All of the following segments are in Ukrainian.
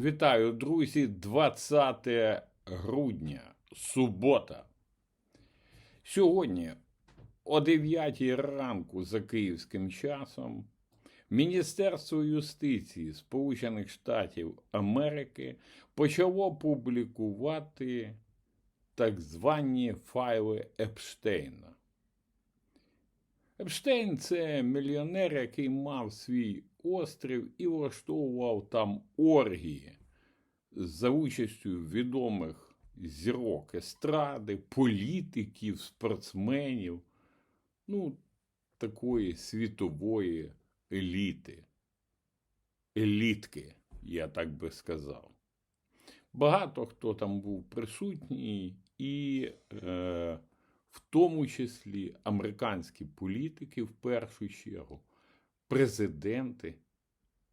Вітаю, друзі! 20 грудня, субота. Сьогодні о 9 ранку за київським часом Міністерство юстиції Сполучених Штатів Америки почало публікувати так звані файли Епштейна. Епштейн це мільйонер, який мав свій острів і влаштовував там оргії за участю відомих зірок естради, політиків, спортсменів, ну, такої світової еліти. Елітки, я так би сказав. Багато хто там був присутній, і е, в тому числі американські політики, в першу чергу, президенти,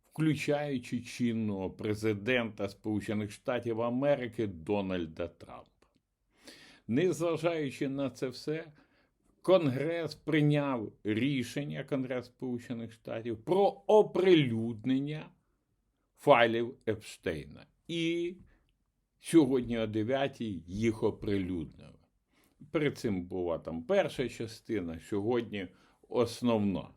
включаючи чинного президента Сполучених Штатів Америки Дональда Трампа. Незважаючи на це все, Конгрес прийняв рішення Конгрес Сполучених Штатів про оприлюднення файлів Епштейна. І сьогодні о 9 їх оприлюднили. Перед цим була там перша частина, сьогодні основна.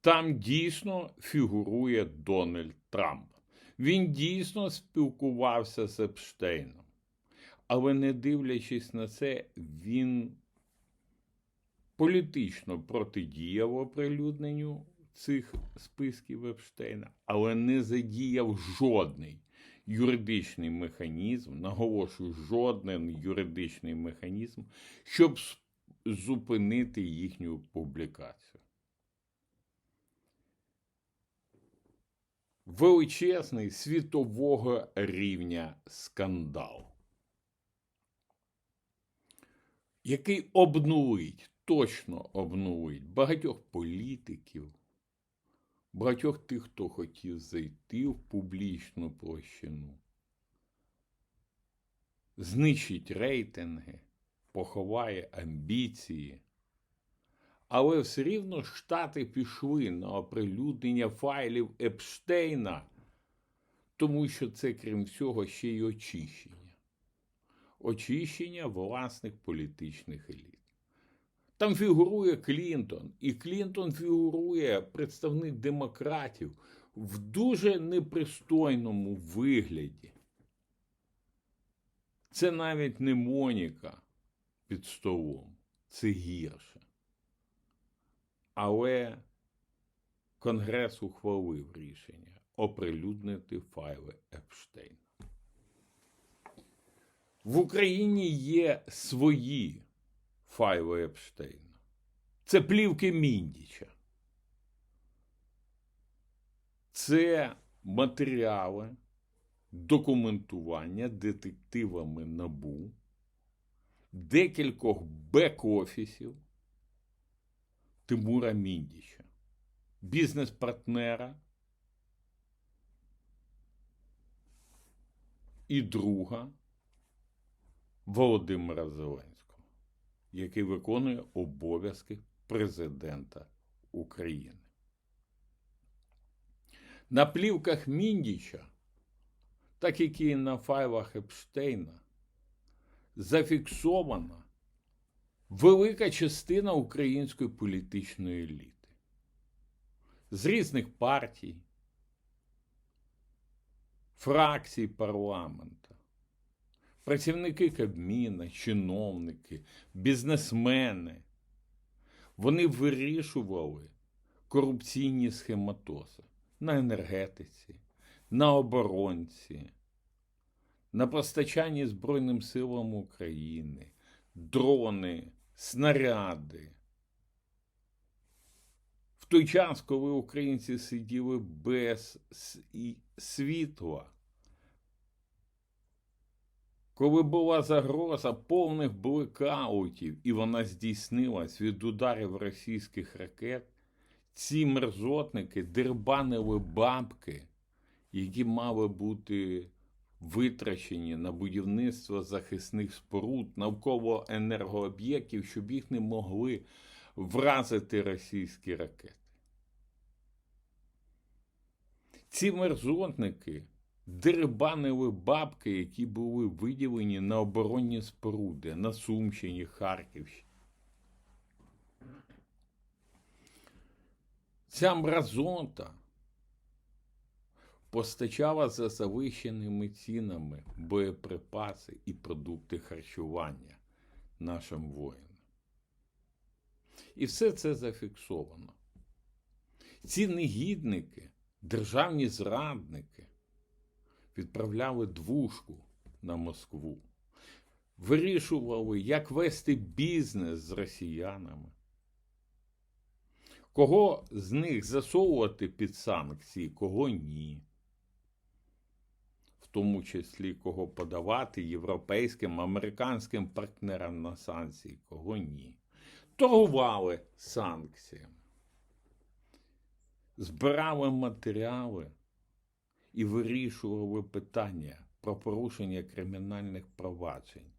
Там дійсно фігурує Дональд Трамп. Він дійсно спілкувався з Епштейном. Але не дивлячись на це, він політично протидіяв оприлюдненню цих списків Епштейна, але не задіяв жодний юридичний механізм, наголошую, жоден юридичний механізм, щоб зупинити їхню публікацію. Величезний світового рівня скандал, який обнулить, точно обнулить багатьох політиків, багатьох тих, хто хотів зайти в публічну площину, знищить рейтинги, поховає амбіції. Але все рівно Штати пішли на оприлюднення файлів Епштейна, тому що це, крім всього, ще й очищення. Очищення власних політичних еліт. Там фігурує Клінтон, і Клінтон фігурує представник демократів в дуже непристойному вигляді. Це навіть не Моніка під столом, це гірше. Але Конгрес ухвалив рішення оприлюднити файли Епштейна. В Україні є свої файли Епштейна. Це плівки Міндіча. Це матеріали документування детективами НАБУ, декількох бек-офісів Тимура Міндіча, бізнес-партнера і друга Володимира Зеленського, який виконує обов'язки президента України. На плівках Міндіча, так як і на файлах Епштейна, зафіксована велика частина української політичної еліти з різних партій, фракцій парламента, працівники Кабміна, чиновники, бізнесмени. Вони вирішували корупційні схематози на енергетиці, на оборонці, на постачанні Збройним силам України, дрони, снаряди. В той час, коли українці сиділи без світла, коли була загроза повних блекаутів, і вона здійснилась від ударів російських ракет, ці мерзотники дербанили бабки, які мали бути витрачені на будівництво захисних споруд навколо енергооб'єктів, щоб їх не могли вразити російські ракети. Ці мерзотники дерибанили бабки, які були виділені на оборонні споруди на Сумщині, Харківщині. Ця мразота постачала за завищеними цінами боєприпаси і продукти харчування нашим воїнам. І все це зафіксовано. Ці негідники, державні зрадники відправляли двушку на Москву, вирішували, як вести бізнес з росіянами. Кого з них засовувати під санкції, кого ні. В тому числі кого подавати європейським, американським партнерам на санкції, кого ні. Торгували санкціями, збирали матеріали і вирішували питання про порушення кримінальних проваджень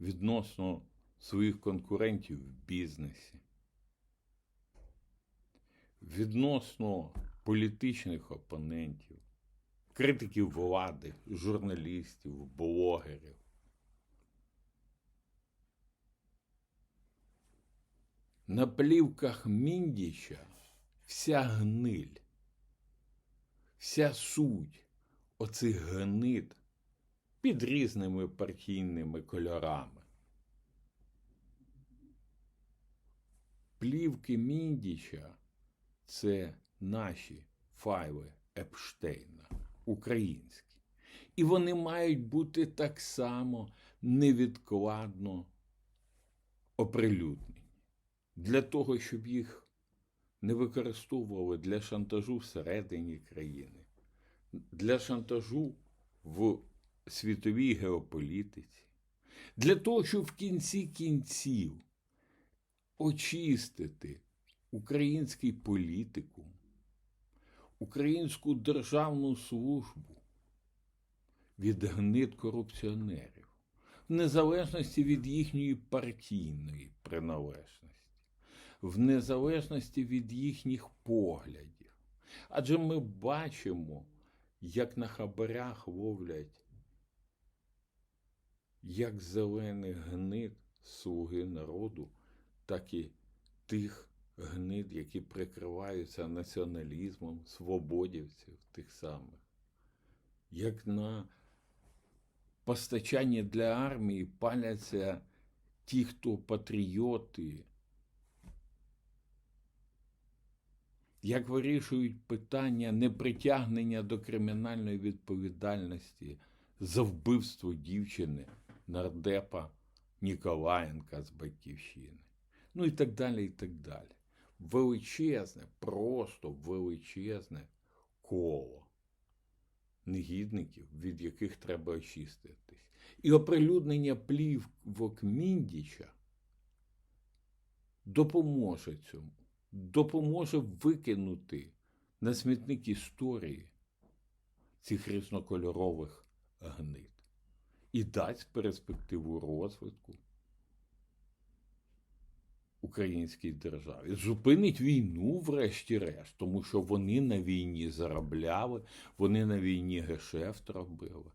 відносно своїх конкурентів в бізнесі відносно політичних опонентів, критиків влади, журналістів, блогерів. На плівках Міндіча вся гниль, вся суть оцих гнид під різними партійними кольорами. Плівки Міндіча це наші файли Епштейна, українські. І вони мають бути так само невідкладно оприлюднені для того, щоб їх не використовували для шантажу всередині країни, для шантажу в світовій геополітиці, для того, щоб в кінці кінців очистити український політикум, українську державну службу від гнид корупціонерів, в незалежності від їхньої партійної приналежності, в незалежності від їхніх поглядів. Адже ми бачимо, як на хабарях ловлять як зелених гнид слуги народу, так і тих гнид, які прикриваються націоналізмом, свободівців тих самих, як на постачання для армії паляться ті, хто патріоти, як вирішують питання непритягнення до кримінальної відповідальності за вбивство дівчини нардепа Ніколаєнка з Батьківщини. Ну і так далі, і так далі. Величезне, просто величезне коло негідників, від яких треба очиститись. І оприлюднення плівок Міндіча допоможе цьому, допоможе викинути на смітник історії цих різнокольорових гнид і дасть перспективу розвитку українській державі. Зупинить війну, врешті-решт, тому що вони на війні заробляли, вони на війні гешефт робили.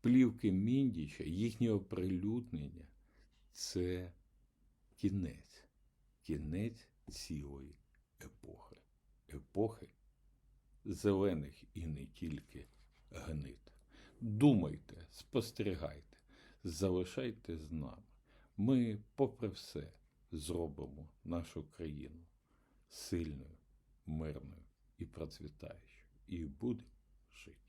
Плівки Міндіча, їхнє оприлюднення це кінець, кінець цілої епохи, епохи зелених і не тільки гнид. Думайте, спостерігайте, залишайте з нами. Ми, попри все, зробимо нашу країну сильною, мирною і процвітаючою. І буде жити.